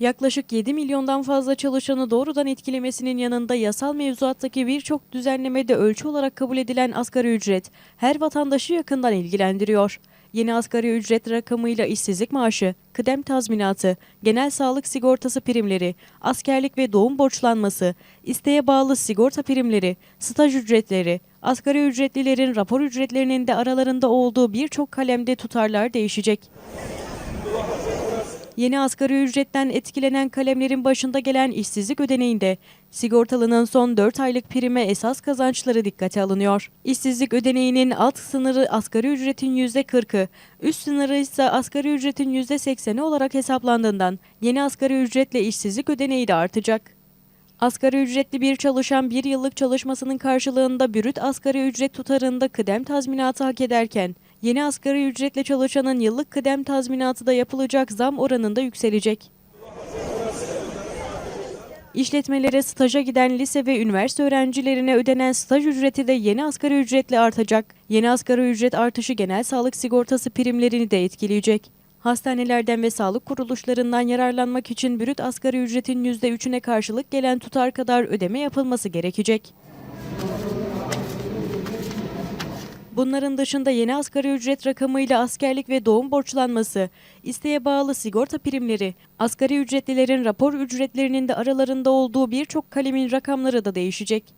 Yaklaşık 7 milyondan fazla çalışanı doğrudan etkilemesinin yanında yasal mevzuattaki birçok düzenlemede ölçü olarak kabul edilen asgari ücret her vatandaşı yakından ilgilendiriyor. Yeni asgari ücret rakamıyla işsizlik maaşı, kıdem tazminatı, genel sağlık sigortası primleri, askerlik ve doğum borçlanması, isteğe bağlı sigorta primleri, staj ücretleri, asgari ücretlilerin rapor ücretlerinin de aralarında olduğu birçok kalemde tutarlar değişecek. Yeni asgari ücretten etkilenen kalemlerin başında gelen işsizlik ödeneğinde sigortalının son 4 aylık prime esas kazançları dikkate alınıyor. İşsizlik ödeneğinin alt sınırı asgari ücretin %40'ı, üst sınırı ise asgari ücretin %80'i olarak hesaplandığından yeni asgari ücretle işsizlik ödeneği de artacak. Asgari ücretli bir çalışan bir yıllık çalışmasının karşılığında bürüt asgari ücret tutarında kıdem tazminatı hak ederken, yeni asgari ücretle çalışanın yıllık kıdem tazminatı da yapılacak zam oranında yükselecek. İşletmelere staja giden lise ve üniversite öğrencilerine ödenen staj ücreti de yeni asgari ücretle artacak. Yeni asgari ücret artışı genel sağlık sigortası primlerini de etkileyecek. Hastanelerden ve sağlık kuruluşlarından yararlanmak için brüt asgari ücretin %3'üne karşılık gelen tutar kadar ödeme yapılması gerekecek. Bunların dışında yeni asgari ücret rakamıyla askerlik ve doğum borçlanması, isteğe bağlı sigorta primleri, asgari ücretlilerin rapor ücretlerinin de aralarında olduğu birçok kalemin rakamları da değişecek.